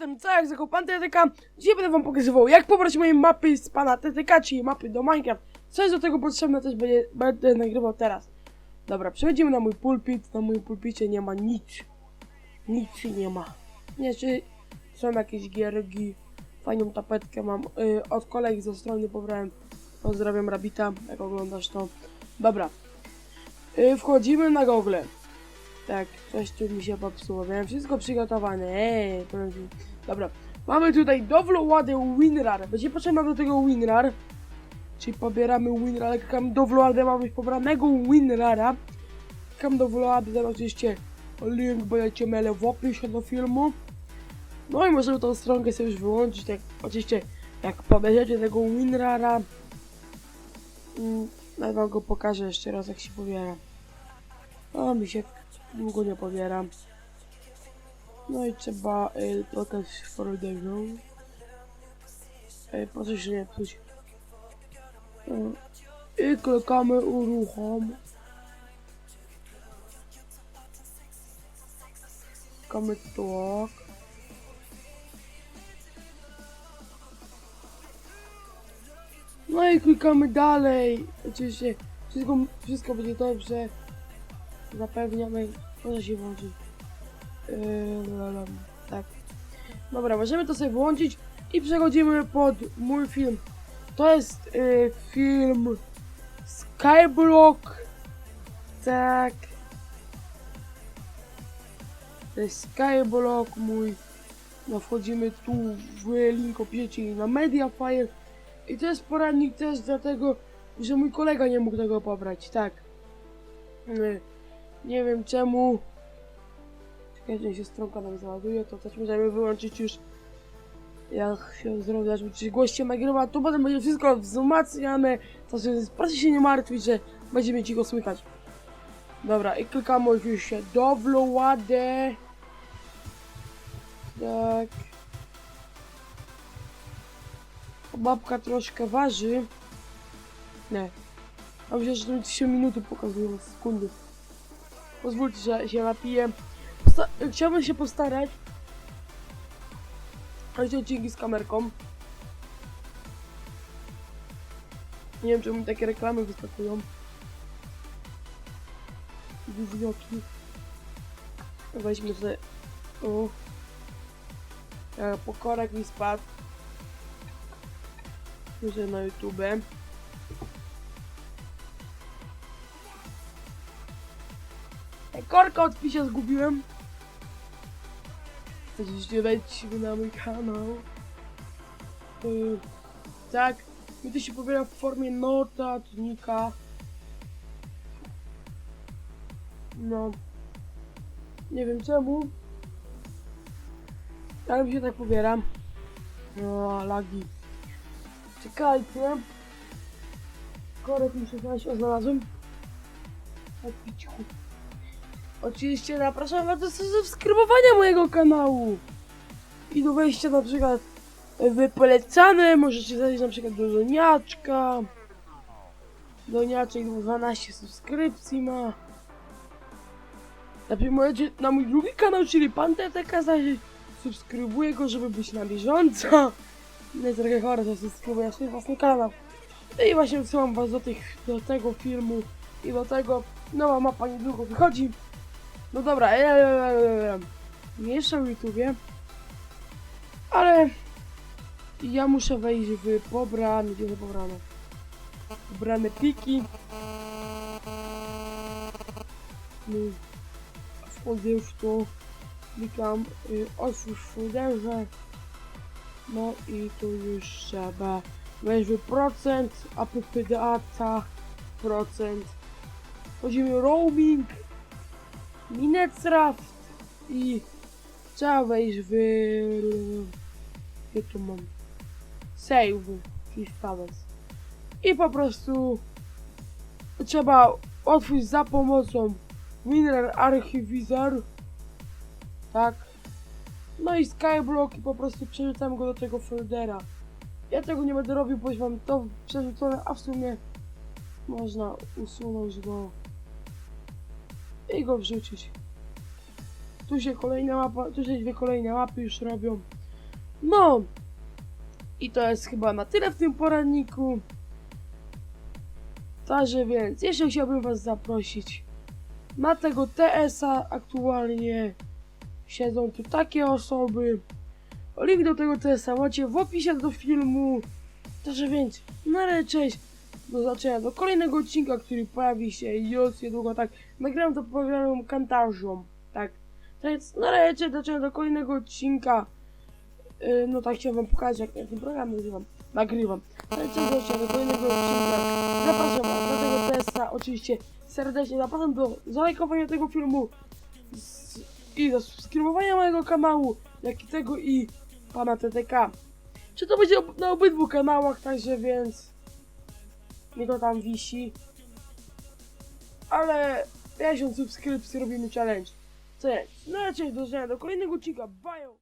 jestem Całek z Pan TTK. Dzisiaj będę wam pokazywał, jak pobrać moje mapy z pana TTK, czyli mapy do Minecraft. Co jest do tego potrzebne, też będzie, będę nagrywał teraz. Dobra, przechodzimy na mój pulpit. Na moim pulpicie nie ma nic. Nic nie ma. Nie, czy są jakieś giergi. Fajną tapetkę mam. Y, od kolegi ze strony pobrałem. Pozdrawiam Rabita, jak oglądasz to. Dobra. Y, wchodzimy na Google. Tak, coś tu mi się popsuło. Miałem wszystko przygotowane. Eee, powiem. Dobra. Mamy tutaj downloadę WinRAR. Będzie potrzebna do tego WinRAR. Czyli pobieramy WinRAR. Klikam downloadę, mamy już pobranego WinRARa. Klikam downloadę, tam oczywiście link będziecie mieli w opisie do filmu. No i możemy tą stronkę sobie już wyłączyć. Jak, oczywiście, jak pobierzecie tego WinRARa. Mm, nawet wam go pokażę jeszcze raz, jak się pobiera. O, mi się długo nie pobieram. No i trzeba y, to też folderną. Y, po coś nie psuć. Y, I klikamy uruchom. Klikamy tak. No i klikamy dalej. Oczywiście wszystko, wszystko będzie dobrze. Zapewniamy, może się włączyć. Yy, tak. Dobra, możemy to sobie włączyć i przechodzimy pod mój film. To jest yy, film Skyblock. Tak. To jest Skyblock mój. No wchodzimy tu w link opisie na Mediafire. I to jest poradnik też dlatego, że mój kolega nie mógł tego pobrać, tak. Yy. Nie wiem czemu. Czekajcie, się stronka nam załaduje, to też możemy wyłączyć już jak się zrobi, czy goście nagrywa, to potem będzie wszystko wzmacniane, także proszę się nie martwić, że będziemy ci go słychać. Dobra, i klikamy oczywiście downloadę. Tak. Babka troszkę waży. Nie. A myślę, że to mi 3 minuty pokazuje, sekundy. Pozwólcie, że się napiję. Posta chciałbym się postarać. Chodź odcinki z kamerką. Nie wiem, czemu mi takie reklamy wyskakują. Gównioki. Weźmy sobie... O. Pokorek mi spadł. Myślę na YouTube. Korka od pisia zgubiłem. Oczywiście wejdźmy na mój kanał. Yy, tak, mi to się pobiera w formie notatnika. No. Nie wiem czemu. Ale mi się tak pobiera. No, lagi. Czekajcie. Korek muszę znaleźć, o znalazłem. Tak, picichu. Oczywiście zapraszam was do subskrybowania mojego kanału. I do wejścia na przykład w polecane. Możecie zajść na przykład do Doniaczka. Doniaczek 12 subskrypcji ma. Lepiej możecie na mój drugi kanał, czyli Pan TTK zajrzeć. Subskrybuję go, żeby być na bieżąco. Nie jest trochę chore, że subskrybuję swój własny kanał. I właśnie wysyłam was do, tych, do tego filmu i do tego nowa mapa niedługo wychodzi. No dobra, eee, mniejsza w YouTubie. Ale ja muszę wejść w pobrane, gdzie pobrane? Pobrane pliki. No, już tu, klikam y, otwórz w folderze. No i tu już trzeba wejść w procent, app data, procent. Wchodzimy roaming. Minecraft i trzeba wejść w... Gdzie tu mam? Save, czyli stawec. I po prostu trzeba otworzyć za pomocą Mineral Archivisor. Tak. No i Skyblock i po prostu przerzucam go do tego foldera. Ja tego nie będę robił, bo już mam to przerzucone, a w sumie można usunąć go i go wrzucić. Tu się kolejna mapa, tu się dwie kolejne mapy już robią. No. I to jest chyba na tyle w tym poradniku. Także więc, jeszcze chciałbym was zaprosić. Na tego TS-a aktualnie siedzą tu takie osoby. Link do tego TS-a macie w opisie do filmu. Także więc, na razie cześć. Do zobaczenia do kolejnego odcinka, który pojawi się już niedługo, tak. Nagrałem to programem kantarzą, tak. Więc, na razie cześć, do kolejnego odcinka. Yy, no tak chciałem wam pokazać, jak ja ten program nagrywam. Nagrywam. Zobaczenia do kolejnego odcinka. Zapraszam was do tego testa, oczywiście serdecznie zapraszam do zalajkowania tego filmu z, i do subskrybowania mojego kanału, jak i tego i pana TTK. Czy to będzie ob- na obydwu kanałach, także więc nie to tam wisi. Ale 50 subskrypcji robimy challenge. Jest? No cześć, do zobaczenia do kolejnego odcinka. Bye!